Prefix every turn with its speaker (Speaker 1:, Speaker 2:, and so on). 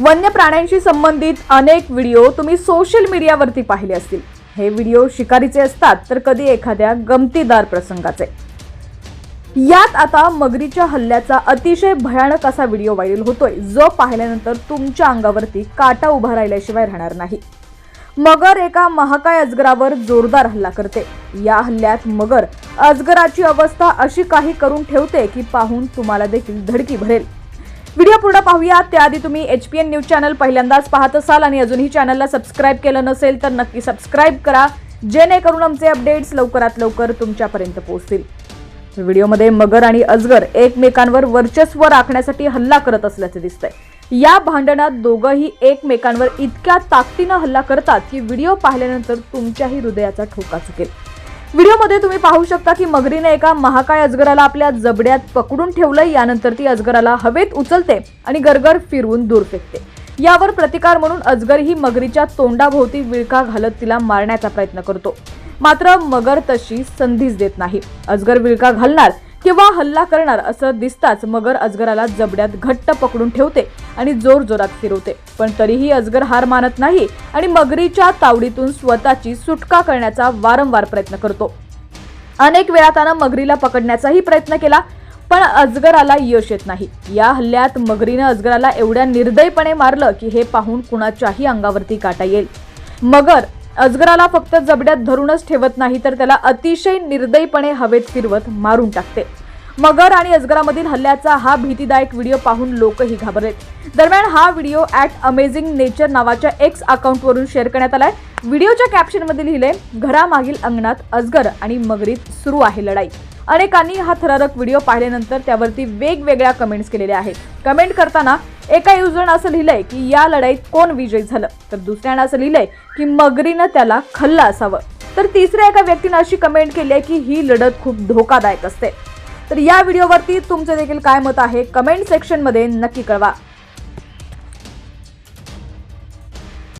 Speaker 1: वन्य प्राण्यांशी संबंधित अनेक व्हिडिओ तुम्ही सोशल मीडियावरती पाहिले असतील. हे व्हिडिओ शिकारीचे असतात तर कधी एखाद्या गमतीदार प्रसंगाचे. यात आता मगरीच्या हल्ल्याचा अतिशय भयानक असा व्हिडिओ व्हायरल होतोय जो पाहिल्यानंतर तुमच्या अंगावरती काटा उभा राहिल्याशिवाय राहणार नाही. मगर एका महाकाय अजगरावर जोरदार हल्ला करते. या हल्ल्यात मगर अजगराची अवस्था अशी काही करून ठेवते की पाहून तुम्हाला देखील धडकी भरेल. व्हिडिओ पूर्ण पाहूया त्याआधी तुम्ही H P N news channel पहिल्यांदाच पाहत असाल आणि अजूनही चॅनलला सबस्क्राईब केलं नसेल तर नक्की सबस्क्राईब करा. जेणेकरून आमचे अपडेट्स लवकरात लवकर तुमच्यापर्यंत पोहोचतील. व्हिडिओमध्ये मगर आणि अजगर एकमेकांवर वर्चस्व राखण्यासाठी हल्ला करत असल्याचे दिसतंय. या भांडणात दोघंही एकमेकांवर इतक्या ताकदीनं हल्ला करतात की व्हिडिओ पाहिल्यानंतर तुमच्याही हृदयाचा ठोका चुकेल. व्हिडिओमध्ये तुम्ही पाहू शकता की मगरीने एका महाकाय अजगराला आपल्या जबड्यात पकडून ठेवलं यानंतर ती अजगराला हवेत उचलते आणि गरगर फिरवून दूर फेकते. यावर प्रतिकार म्हणून अजगर ही मगरीच्या तोंडाभोवती विळखा घालत तिला मारण्याचा प्रयत्न करतो. मात्र मगर तशी संधीच देत नाही. अजगर विळखा घालणार किंवा हल्ला करणार असं दिसताच मगर अजगराला जबड्यात घट्ट पकडून ठेवते आणि जोर जोरात फिरवते. पण तरीही अजगर हार मानत नाही आणि मगरीच्या तावडीतून स्वतःची सुटका करण्याचा वारंवार प्रयत्न करतो. अनेक वेळा त्यानं मगरीला पकडण्याचाही प्रयत्न केला पण अजगराला यश येत नाही. या हल्ल्यात मगरीनं अजगराला एवढ्या निर्दयपणे मारलं की हे पाहून कुणाच्याही अंगावरती काटा येईल. मगर अजगराला फक्त जबड्यात धरूनच ठेवत नाही तर त्याला अतिशय निर्दयीपणे हवेत फिरवत मारून टाकते. मगर आणि अजगरामधील हल्ल्याचा हा भीतीदायक व्हिडिओ पाहून लोकही घाबरलेत दरम्यान हा व्हिडिओ ॲट अमेझिंग नेचर नावाच्या एक्स अकाउंटवरून शेअर करण्यात आलाय. व्हिडिओच्या कॅप्शनमध्ये लिहिले घरामागील अंगणात अजगर आणि मगरीत सुरू आहे लढाई. अनेकांनी हा थरारक व्हिडिओ पाहिल्यानंतर त्यावरती वेगवेगळ्या कमेंट्स केलेल्या आहेत. कमेंट करताना एका युजरनं असं लिहिलंय की या लढाईत कोण विजयी झालं? तर दुसऱ्यानं असं लिहिलंय की मगरीनं त्याला खल्लं असावं. तर तिसऱ्या एका व्यक्तीनं अशी कमेंट केली आहे की ही लढत खूप धोकादायक असते. तर या व्हिडिओवरती तुमचं देखील काय मत आहे? कमेंट सेक्शनमध्ये नक्की कळवा.